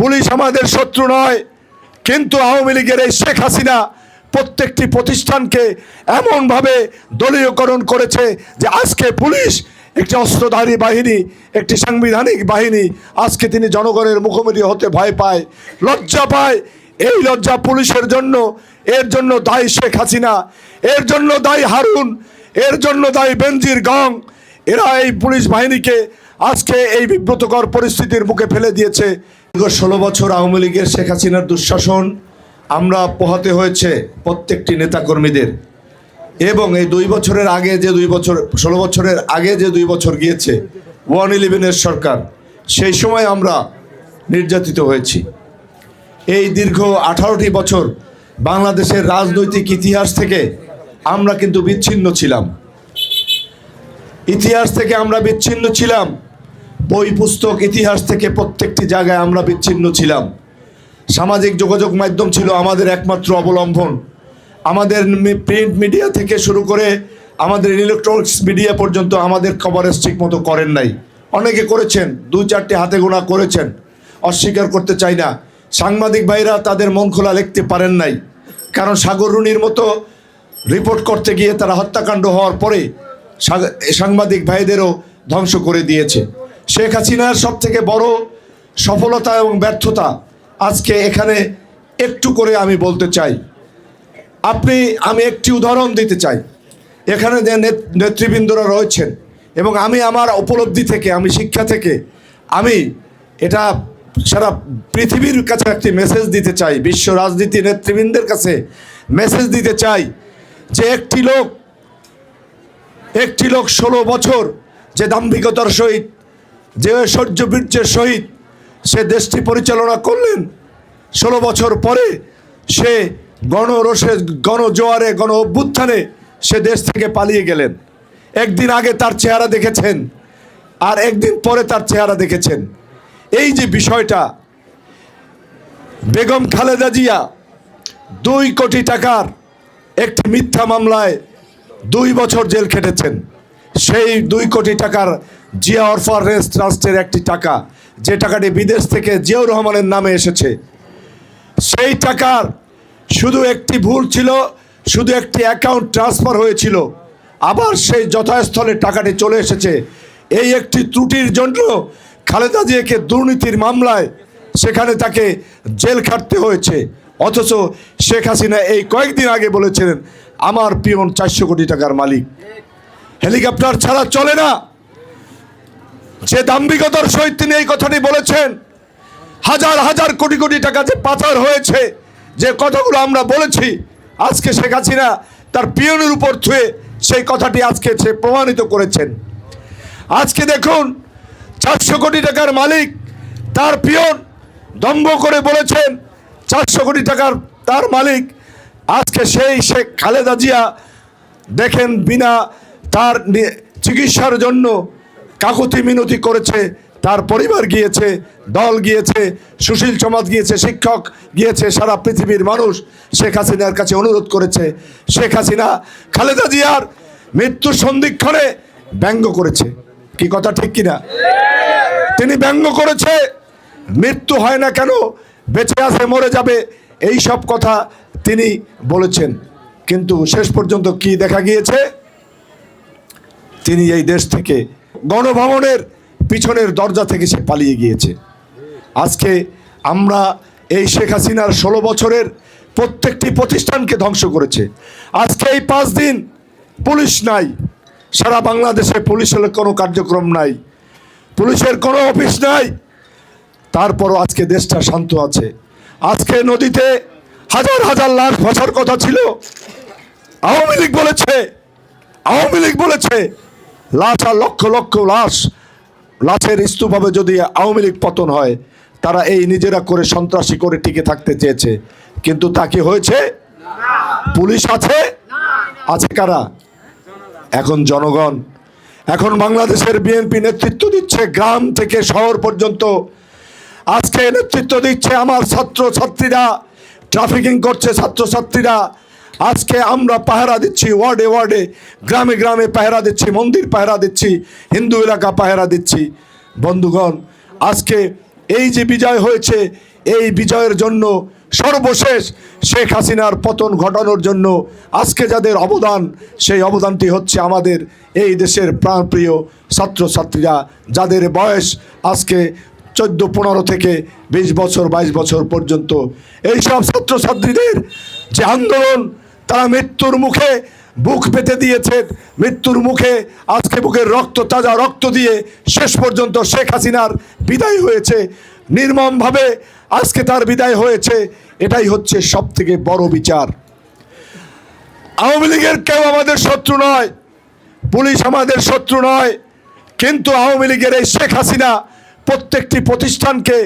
Police আমাদের শত্রু নয়, কিন্তু আওয়ামী লীগের এই শেখ হাসিনা প্রত্যেকটি প্রতিষ্ঠানকে এমনভাবে দলীয়করণ করেছে যে আজকে পুলিশ একটি অস্ত্রধারী বাহিনী, একটি সাংবিধানিক বাহিনী আজকে তিনি জনগণের মুখোমুখি হতে ভয় পায়, লজ্জা পায়। এই লজ্জা পুলিশের জন্য, এর জন্য দায়ী শেখ হাসিনা, এর জন্য দায়ী হারুন, এর জন্য দায়ী বেনজির গং। এরা এই পুলিশ বাহিনীকে আজকে এই বিব্রতকর পরিস্থিতির মুখে ফেলে দিয়েছে। দীর্ঘ ষোলো বছর আওয়ামী লীগের শেখ হাসিনার দুঃশাসন আমরা পোহাতে হয়েছে প্রত্যেকটি নেতাকর্মীদের। এবং এই দুই বছরের আগে যে দুই বছর, ষোলো বছরের আগে যে দুই বছর গিয়েছে, ওয়ান ইলেভেনের সরকার, সেই সময় আমরা নির্যাতিত হয়েছি। এই দীর্ঘ আঠারোটি বছর বাংলাদেশের রাজনৈতিক ইতিহাস থেকে আমরা কিন্তু বিচ্ছিন্ন ছিলাম। ইতিহাস থেকে আমরা বিচ্ছিন্ন ছিলাম বই পুস্তক ইতিহাস থেকে প্রত্যেকটি জায়গায় আমরা বিচ্ছিন্ন ছিলাম। সামাজিক যোগাযোগ মাধ্যম ছিল আমাদের একমাত্র অবলম্বন। আমাদের প্রিন্ট মিডিয়া থেকে শুরু করে আমাদের ইলেকট্রনিক্স মিডিয়া পর্যন্ত আমাদের কভারেজ ঠিক মতো করেন নাই। অনেকে করেছেন, দুই চারটে হাতে গোনা করেছেন, অস্বীকার করতে চাই না। সাংবাদিক ভাইরা তাদের মন খোলা লিখতে পারেন নাই। কারণ সাগর রুনির মতো রিপোর্ট করতে গিয়ে তারা হত্যাকাণ্ড হওয়ার পরে সাংবাদিক ভাইদেরও ধ্বংস করে দিয়েছে। শেখ হাসিনার সব থেকে বড় সফলতা এবং ব্যর্থতা আজকে এখানে একটু করে আমি বলতে চাই। আপনি, আমি একটি উদাহরণ দিতে চাই। এখানে যে নেত- নেতৃবৃন্দরা রয়েছেন এবং আমি আমার উপলব্ধি থেকে, আমি শিক্ষা থেকে, আমি এটা সারা পৃথিবীর কাছে একটি মেসেজ দিতে চাই, বিশ্ব রাজনীতি নেতৃবৃন্দের কাছে মেসেজ দিতে চাই যে একটি লোক একটি লোক ষোলো বছর যে দাম্ভিকতার সহিত যে শৌর্যবীর্যের সহিত সে দেশটি পরিচালনা করলেন, ষোলো বছর পরে সে গণরসে গণজোয়ারে গণ অভ্যুত্থানে সে দেশ থেকে পালিয়ে গেলেন। একদিন আগে তার চেহারা দেখেছেন, আর একদিন পরে তার চেহারা দেখেছেন। এই যে বিষয়টা, বেগম খালেদা জিয়া দুই কোটি টাকার একটি মিথ্যা মামলায় দুই বছর জেল খেটেছেন। সেই দুই কোটি টাকার জিয়া অরফারেন্স ট্রাস্টের একটি টাকা। যে টাকাটি বিদেশ থেকে জিয়াউর রহমানের নামে এসেছে। সেই টাকার শুধু একটি ভুল ছিল, শুধু একটি অ্যাকাউন্ট ট্রান্সফার হয়েছিল। আবার সেই যথাস্থলে টাকাটি চলে এসেছে। এই একটি ত্রুটির জন্য খালেদা জিয়াকে দুর্নীতির মামলায় সেখানে তাকে জেল খাটতে হয়েছে। অথচ শেখ হাসিনা এই কয়েকদিন আগে বলেছিলেন, আমার পিয়ন চারশো কোটি টাকার মালিক। হেলিকপ্টার ছাড়া চলে না। যে দাম্ভিকতার সহিত তিনি এই কথাটি বলেছেন, হাজার হাজার কোটি কোটি টাকা যে পাচার হয়েছে, যে কথাগুলো আমরা বলেছি, আজকে শেখ হাসিনা তার পিয়নের উপর ছুঁয়ে সেই কথাটি আজকে সে প্রমাণিত করেছেন। আজকে দেখুন, চারশো কোটি টাকার মালিক তার পিয়ন দম্ভ করে বলেছেন, চারশো কোটি টাকার তার মালিক আজকে সেই শেখ খালেদা জিয়া দেখেন বিনা তার চিকিৎসার জন্য কাকুতি মিনতি করেছে, তার পরিবার গিয়েছে, দল গিয়েছে, সুশীল সমাজ গিয়েছে, শিক্ষক গিয়েছে, সারা পৃথিবীর মানুষ শেখ হাসিনার কাছে অনুরোধ করেছে। শেখ হাসিনা খালেদা জিয়ার মৃত্যু সন্ধিক্ষণে ব্যঙ্গ করেছে। কি কথা ঠিক কিনা? তিনি ব্যঙ্গ করেছে, মৃত্যু হয় না কেন, বেঁচে আছে, মরে যাবে, এই সব কথা তিনি বলেছেন। কিন্তু শেষ পর্যন্ত কি দেখা গিয়েছে? তিনি এই দেশ থেকে গণভবনের পিছনের দরজা থেকে সে পালিয়ে গিয়েছে। আজকে আমরা এই শেখ হাসিনার ষোলো বছরের প্রত্যেকটি প্রতিষ্ঠানকে ধ্বংস করেছে। আজকে এই পাঁচ দিন পুলিশ নাই। সারা বাংলাদেশে পুলিশের কোনো কার্যক্রম নাই। পুলিশের কোনো অফিস নাই। তারপরও আজকে দেশটা শান্ত আছে। আজকে নদীতে হাজার হাজার লাশ ভাসার কথা ছিল। আওয়ামী লীগ বলেছে, আওয়ামী লীগ বলেছে লাশ আর লক্ষ লক্ষ লাশ, লাশের স্তূপভাবে যদি আওয়ামী লীগ পতন হয়, তারা এই নিজেরা করে সন্ত্রাসী করে টিকে থাকতে চেয়েছে। কিন্তু তা কি হয়েছে? পুলিশ আছে? আছে কারা? এখন জনগণ। এখন বাংলাদেশের বিএনপি নেতৃত্ব দিচ্ছে গ্রাম থেকে শহর পর্যন্ত। আজকে নেতৃত্ব দিচ্ছে আমার ছাত্র ছাত্রীরা ট্রাফিকিং করছে ছাত্রছাত্রীরা। আজকে আমরা পাহারা দিচ্ছি, ওয়ার্ডে ওয়ার্ডে, গ্রামে গ্রামে পাহারা দিচ্ছি, মন্দির পাহারা দিচ্ছি, হিন্দু এলাকা পাহারা দিচ্ছি। বন্ধুগণ, আজকে এই যে বিজয় হয়েছে, এই বিজয়ের জন্য সর্বশেষ শেখ হাসিনার পতন ঘটানোর জন্য আজকে যাদের অবদান, সেই অবদানটি হচ্ছে আমাদের এই দেশের প্রাণপ্রিয় ছাত্রছাত্রীরা, যাদের বয়স আজকে চোদ্দ, পনেরো থেকে বিশ বছর, বাইশ বছর পর্যন্ত। এইসব ছাত্রছাত্রীদের যে আন্দোলন তারা মৃত্যুর মুখে বুক পেতে দিয়েছেন। মৃত্যুর মুখে আজকে বুকের রক্ত, তাজা রক্ত দিয়ে শেষ পর্যন্ত শেখ হাসিনার বিদায় হয়েছে। নির্মমভাবে আজকে তার বিদায় হয়েছে। এটাই হচ্ছে সব থেকে বড় বিচার। আওয়ামী লীগের কেউ আমাদের শত্রু নয়, পুলিশ আমাদের শত্রু নয়, কিন্তু আওয়ামী লীগের এই শেখ হাসিনা প্রত্যেকটি প্রতিষ্ঠানকে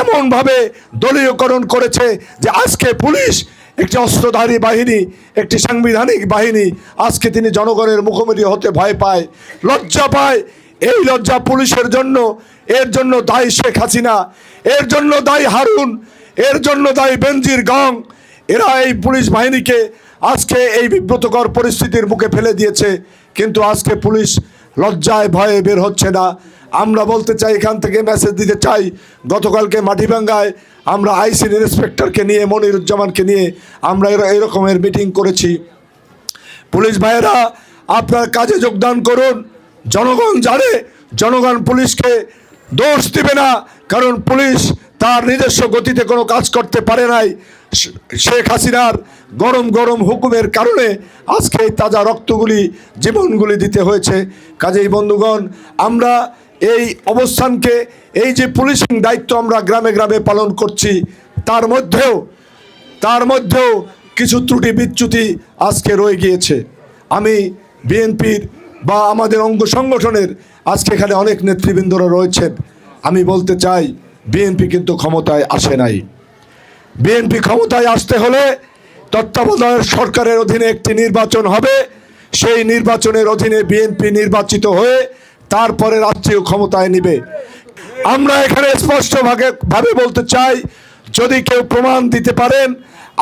এমনভাবে দলীয়করণ করেছে যে আজকে পুলিশ একটি অস্ত্রধারী বাহিনী, একটি সাংবিধানিক বাহিনী আজকে তিনি জনগণের মুখোমুখি হতে ভয় পায়, লজ্জা পায়। এই লজ্জা পুলিশের জন্য, এর জন্য দায়ী শেখ হাসিনা, এর জন্য দায়ী হারুন, এর জন্য দায়ী বেনজির গং। এরা এই পুলিশ বাহিনীকে আজকে এই বিব্রতকর পরিস্থিতির মুখে ফেলে দিয়েছে, কিন্তু আজকে পুলিশ লজ্জায় ভয়ে বের হচ্ছে না। আমরা বলতে চাই, এখান থেকে মেসেজ দিতে চাই, গতকালকে মাটিভাঙ্গায় আমরা আইসির ইন্সপেক্টরকে নিয়ে, মনিরুজ্জামানকে নিয়ে আমরা এর- এরকমের মিটিং করেছি। পুলিশ ভাইয়েরা, আপনার কাজে যোগদান করুন। জনগণ জানে, জনগণ পুলিশকে দোষ দিবে না, কারণ পুলিশ তার নিজস্ব গতিতে কোনো কাজ করতে পারে নাই। শেখ হাসিনার গরম গরম হুকুমের কারণে আজকে তাজা রক্তগুলি, জীবনগুলি দিতে হয়েছে। কাজেই বন্ধুগণ, আমরা এই অবস্থানকে, এই যে পুলিশিং দায়িত্ব আমরা গ্রামে গ্রামে পালন করছি, তার মধ্যেও তার মধ্যেও কিছু ত্রুটি বিচ্যুতি আজকে রয়ে গিয়েছে। আমি বিএনপির বা আমাদের অঙ্গ সংগঠনের আজকে এখানে অনেক নেতৃবৃন্দরা রয়েছেন। আমি বলতে চাই, বিএনপি কিন্তু ক্ষমতায় আসে নাই। বিএনপি ক্ষমতায় আসতে হলে তত্ত্বাবধায়ক সরকারের অধীনে একটি নির্বাচন হবে। সেই নির্বাচনের অধীনে বিএনপি নির্বাচিত হয়ে তারপরে রাষ্ট্রীয় ক্ষমতায় নিবে। আমরা এখানে স্পষ্টভাবে ভাবে বলতে চাই, যদি কেউ প্রমাণ দিতে পারেন,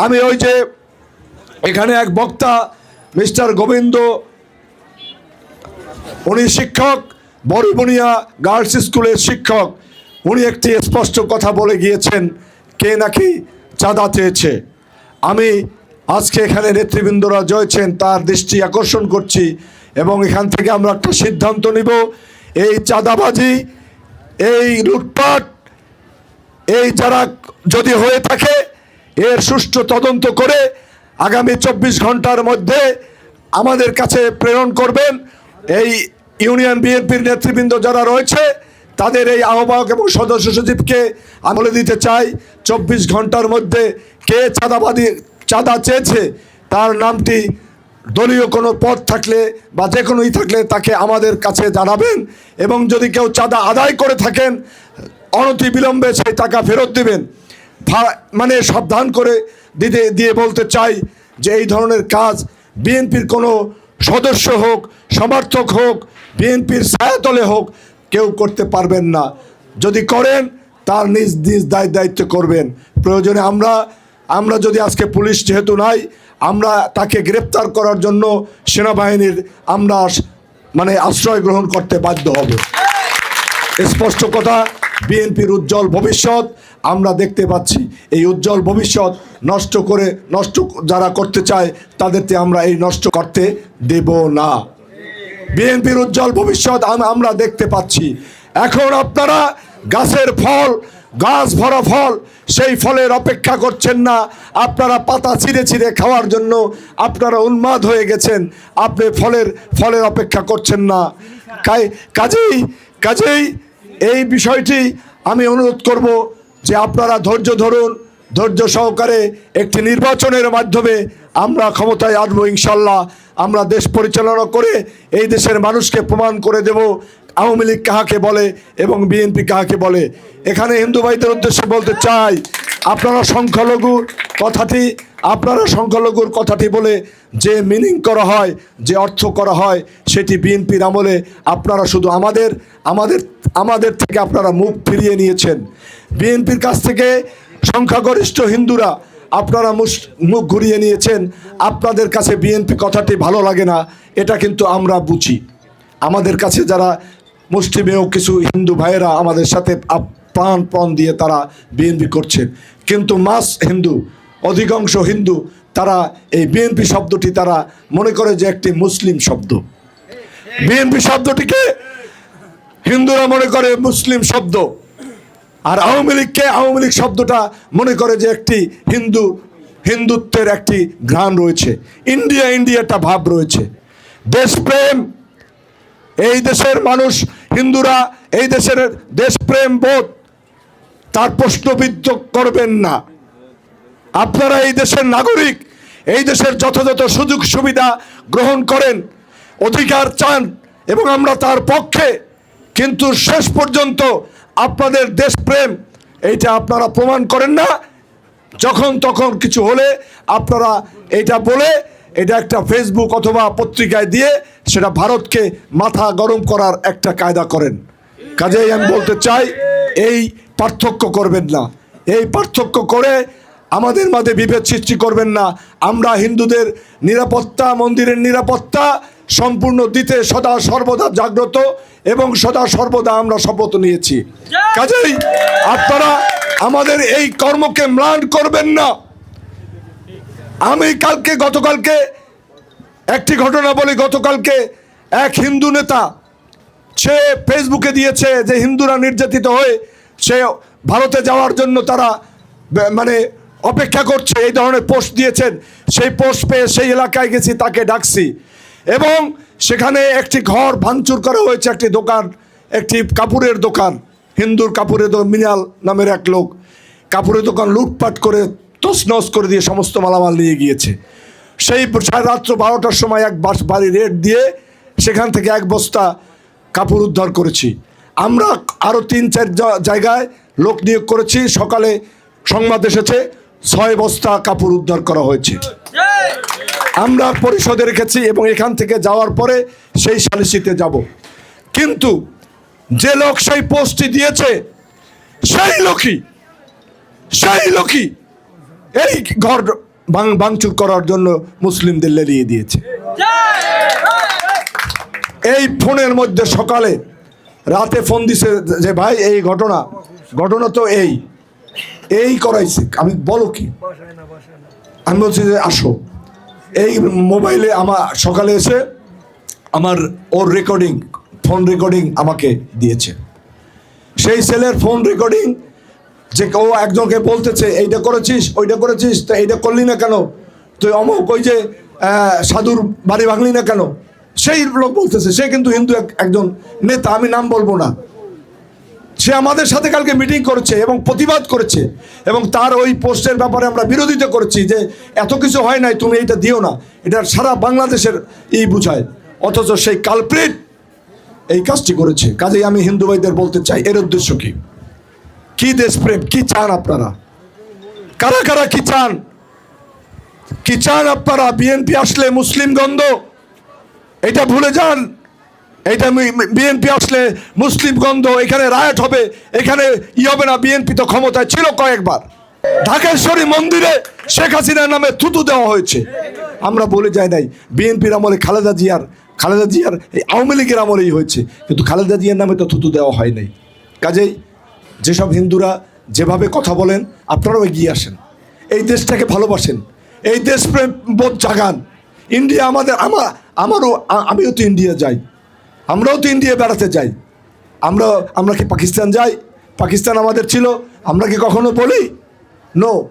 আমি ওই যে এখানে এক বক্তা, মিস্টার গোবিন্দ, উনি শিক্ষক বড়বুনিয়া গার্লস স্কুলের শিক্ষক। উনি একটি স্পষ্ট কথা বলে গিয়েছেন, কে নাকি চাঁদা চেয়েছে। আমি আজকে এখানে নেতৃবৃন্দরা জয়েছেন, তার দৃষ্টি আকর্ষণ করছি। এবং এখান থেকে আমরা একটা সিদ্ধান্ত নিব, এই চাঁদাবাজি, এই লুটপাট, এই যারা যদি হয়ে থাকে, এর সুষ্ঠু তদন্ত করে আগামী চব্বিশ ঘণ্টার মধ্যে আমাদের কাছে প্রেরণ করবেন। এই ইউনিয়ন বিএনপির নেতৃবৃন্দ যারা রয়েছে, তাদের এই আহ্বায়ক এবং সদস্য সচিবকে আমলে দিতে চাই, চব্বিশ ঘণ্টার মধ্যে কে চাঁদাবাদী চাঁদা চেয়েছে, তার নামটি দলীয় কোনো পদ থাকলে বা যে কোনো ই থাকলে তাকে আমাদের কাছে জানাবেন এবং যদি কেউ চাঁদা আদায় করে থাকেন, অনতি বিলম্বে সেই টাকা ফেরত দিবেন। মানে সাবধান করে দিতে, দিয়ে বলতে চাই যে এই ধরনের কাজ বিএনপির কোনো সদস্য হোক, সমর্থক হোক, বিএনপির ছায়াতলে হোক, কেউ করতে পারবেন না। যদি করেন, তার নিজ নিজ দায় দায়িত্ব করবেন। প্রয়োজনে আমরা আমরা যদি আজকে পুলিশ যেহেতু নাই আমরা তাকে গ্রেপ্তার করার জন্য সেনাবাহিনীর আমরা মানে আশ্রয় গ্রহণ করতে বাধ্য হব। স্পষ্ট কথা, বিএনপির উজ্জ্বল ভবিষ্যৎ আমরা দেখতে পাচ্ছি। এই উজ্জ্বল ভবিষ্যৎ নষ্ট করে, নষ্ট যারা করতে চায়, তাদেরকে আমরা এই নষ্ট করতে দেব না। বিএনপির উজ্জ্বল ভবিষ্যৎ আমরা দেখতে পাচ্ছি। এখন আপনারা গাছের ফল গাছ ভরা ফল, সেই ফলের অপেক্ষা করছেন না। আপনারা পাতা ছিঁড়ে ছিঁড়ে খাওয়ার জন্য আপনারা উন্মাদ হয়ে গেছেন। আপনি ফলের ফলের অপেক্ষা করছেন না। কাজেই কাজেই এই বিষয়টি আমি অনুরোধ করব যে আপনারা ধৈর্য ধরুন, ধৈর্য সহকারে একটি নির্বাচনের মাধ্যমে আমরা ক্ষমতায় আসব ইনশাল্লাহ। আমরা দেশ পরিচালনা করে এই দেশের মানুষকে প্রমাণ করে দেব আওয়ামী লীগ কাহাকে বলে এবং বিএনপি কাহাকে বলে? এখানে হিন্দু ভাইদের উদ্দেশ্যে বলতে চাই, আপনারা সংখ্যালঘুর কথাটি, আপনারা সংখ্যালঘুর কথাটি বলে যে মিনিং করা হয়, যে অর্থ করা হয়, সেটি বিএনপির আমলে আপনারা শুধু আমাদের আমাদের আমাদের থেকে আপনারা মুখ ফিরিয়ে নিয়েছেন। বিএনপির কাছ থেকে সংখ্যাগরিষ্ঠ হিন্দুরা আপনারা মুখ ঘুরিয়ে নিয়েছেন। আপনাদের কাছে বিএনপি কথাটি ভালো লাগে না, এটা কিন্তু আমরা বুঝি। আমাদের কাছে যারা মুসলিমেও কিছু হিন্দু ভাইয়েরা আমাদের সাথে আপ- প্রাণপণ দিয়ে তারা বিএনপি করছেন কিন্তু মাস হিন্দু, অধিকাংশ হিন্দু, তারা এই বিএনপি শব্দটি তারা মনে করে যে একটি মুসলিম শব্দ। বিএনপি শব্দটিকে হিন্দুরা মনে করে মুসলিম শব্দ। আর আওয়ামী লীগকে আওয়ামী লীগ শব্দটা মনে করে যে একটি হিন্দু, হিন্দুত্বের একটি ঘ্রাণ রয়েছে। ইন্ডিয়া ইন্ডিয়া একটা ভাব রয়েছে। দেশপ্রেম, এই দেশের মানুষ হিন্দুরা এই দেশের দেশপ্রেম বোধ, তার প্রশ্নবিদ্ধ করবেন না। আপনারা এই দেশের নাগরিক, এই দেশের যথাযথ সুযোগ সুবিধা গ্রহণ করেন, অধিকার চান এবং আমরা তার পক্ষে, কিন্তু শেষ পর্যন্ত আপনাদের দেশপ্রেম, এইটা আপনারা প্রমাণ করেন না। যখন তখন কিছু হলে আপনারা এটা বলে এটা একটা ফেসবুক অথবা পত্রিকায় দিয়ে সেটা ভারতকে মাথা গরম করার একটা কায়দা করেন। কাজেই আমি বলতে চাই, এই পার্থক্য করবেন না। এই পার্থক্য করে আমাদের মাঝে বিভেদ সৃষ্টি করবেন না। আমরা হিন্দুদের নিরাপত্তা, মন্দিরের নিরাপত্তা সম্পূর্ণ দিতে সদা সর্বদা জাগ্রত এবং সদা সর্বদা আমরা শপথ নিয়েছি। কাজেই আপনারা আমাদের এই কর্মকে ম্লান করবেন না। আমি কালকে, গতকালকে একটি ঘটনা বলি, গতকালকে এক হিন্দু নেতা, সে ফেসবুকে দিয়েছে যে হিন্দুরা নির্যাতিত হয়ে সে ভারতে যাওয়ার জন্য তারা মানে অপেক্ষা করছে, এই ধরনের পোস্ট দিয়েছেন। সেই পোস্ট পেয়ে সেই এলাকায় গেছি, তাকে ডাকছি। এবং সেখানে একটি ঘর ভাঙচুর করা হয়েছে, একটি দোকান, একটি কাপড়ের দোকান, হিন্দুর কাপড়ের মিনাল নামের এক লোক। কাপড়ের দোকান লুটপাট করে তছনছ করে দিয়ে সমস্ত মালামাল নিয়ে গিয়েছে। সেই রাত্র বারোটার সময় এক বাস বাড়ি রেড দিয়ে সেখান থেকে এক বস্তা কাপড় উদ্ধার করেছি। আমরা আরও তিন চার জায়গায় লোক নিয়োগ করেছি। সকালে সংবাদ এসেছে, ছয় বস্তা কাপড় উদ্ধার করা হয়েছে। আমরা পরিষদে রেখেছি এবং এখান থেকে যাওয়ার পরে সেই সালিসিতে যাব। কিন্তু যে লোক সেই পোস্টটি দিয়েছে, সেই লোকই সেই লোকই এই ঘর ভাঙ, ভাঙচুর করার জন্য মুসলিমদের লেলিয়ে দিয়েছে। এই ফোনের মধ্যে সকালে, রাতে ফোন দিছে যে, ভাই, এই ঘটনা ঘটনা তো এই। এই করাইছে। আমি বলো কি? আমি বলছি যে, আসো। এই মোবাইলে আমার, সকালে এসে আমার ওর রেকর্ডিং ফোন রেকর্ডিং আমাকে দিয়েছে। সেই সেলের ফোন রেকর্ডিং যে ও একজনকে বলতেছে, এইটা করেছিস, ওইটা করেছিস, তো এইটা করলি না কেন? তুই অমুক ওই যে সাধুর বাড়ি ভাঙলি না কেন? সেই লোক বলতেছে, সে কিন্তু হিন্দু এক- একজন নেতা, আমি নাম বলব না। সে আমাদের সাথে কালকে মিটিং করেছে এবং প্রতিবাদ করেছে এবং তার ওই পোস্টের ব্যাপারে আমরা বিরোধিতা করেছি যে এত কিছু হয় নাই, তুমি এইটা দিও না। এটা সারা বাংলাদেশের ই বুঝায়। অথচ সেই কালপ্রিট এই কাজটি করেছে। কাজেই আমি হিন্দু ভাইদের বলতে চাই, এর উদ্দেশ্য কি? কি দেশপ্রেম কি চান আপনারা? কারা কারা কি চান? কি চান আপনারা? বিএনপি আসলে মুসলিম গন্ধ এটা ভুলে যান। এটা বিএনপি আসলে মুসলিম গন্ধ এখানে রায়ট হবে, এখানে ই হবে না। বিএনপি তো ক্ষমতায় ছিল কয়েকবার। ঢাকেশ্বরী মন্দিরে শেখ হাসিনার নামে থুতু দেওয়া হয়েছে। আমরা বলে যাই নাই, বিএনপির আমলে খালেদা জিয়ার খালেদা জিয়ার এই আওয়ামী লীগের আমলেই হয়েছে। কিন্তু খালেদা জিয়ার নামে তো থুতু দেওয়া হয় নাই। কাজেই যেসব হিন্দুরা যেভাবে কথা বলেন, আপনারাও এগিয়ে আসেন। এই দেশটাকে ভালোবাসেন। এই দেশপ্রেম বোধ জাগান। ইন্ডিয়া আমাদের আমার আমারও আমিও তো ইন্ডিয়া যাই। আমরাও তো ইন্ডিয়া বেড়াতে যাই। আমরা আমরা কি পাকিস্তান যাই? পাকিস্তান আমাদের ছিল, আমরা কি কখনো বলি? নো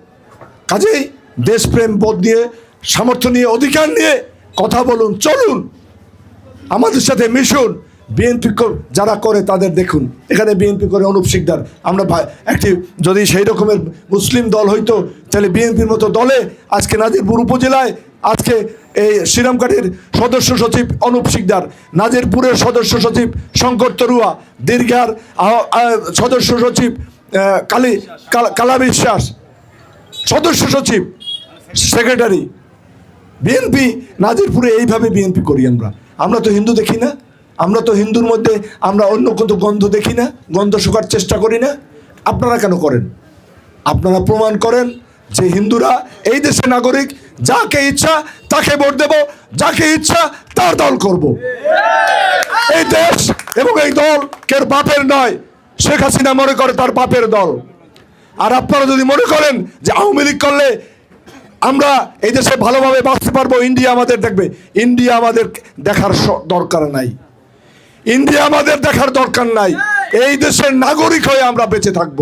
কাজেই দেশপ্রেম বোধ নিয়ে, সামর্থ্য নিয়ে, অধিকার নিয়ে কথা বলুন, চলুন। আমাদের সাথে মিশুন। বিএনপি যারা করে তাদের দেখুন। এখানে বিএনপি করে অনুপ শিকদার। আমরা একটি যদি সেই রকমের মুসলিম দল হইতো, তাহলে বিএনপির মতো দলে আজকে নাজিরপুর উপজেলায়, আজকে এই শ্রীরামকাঠির সদস্য সচিব অনুপ শিকদার, নাজিরপুরের সদস্য সচিব শঙ্কর তরুয়া, দীর্ঘার সদস্য সচিব কালা- কালা বিশ্বাস, সদস্য সচিব, সেক্রেটারি। বিএনপি, নাজিরপুরে এইভাবে বিএনপি করি আমরা। আমরা তো হিন্দু দেখি না। আমরা তো হিন্দুর মধ্যে আমরা অন্য কোনো গন্ধ দেখি না, গন্ধ শোকার চেষ্টা করি না। আপনারা কেন করেন? আপনারা প্রমাণ করেন যে হিন্দুরা এই দেশের নাগরিক, যাকে ইচ্ছা তাকে ভোট দেব, যাকে ইচ্ছা তার দল করব। এই দেশ এবং এই দল কেউ বাপের নয়, শেখ হাসিনা মনে করে তার বাপের দল। আর আপনারা যদি মনে করেন যে আওয়ামী লীগ করলে আমরা এই দেশে ভালোভাবে বাঁচতে পারব, ইন্ডিয়া আমাদের দেখবে। ইন্ডিয়া আমাদের দেখার দরকার নাই। ইন্ডিয়া আমাদের দেখার দরকার নাই। এই দেশের নাগরিক হয়ে আমরা বেঁচে থাকব।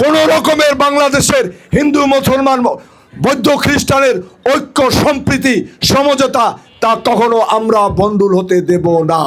কোন রকমের বাংলাদেশের হিন্দু, মুসলমান, বৌদ্ধ, খ্রিস্টানের ঐক্য, সম্প্রীতি, সমঝোতা তা কখনো আমরা বন্ডুল হতে দেব না।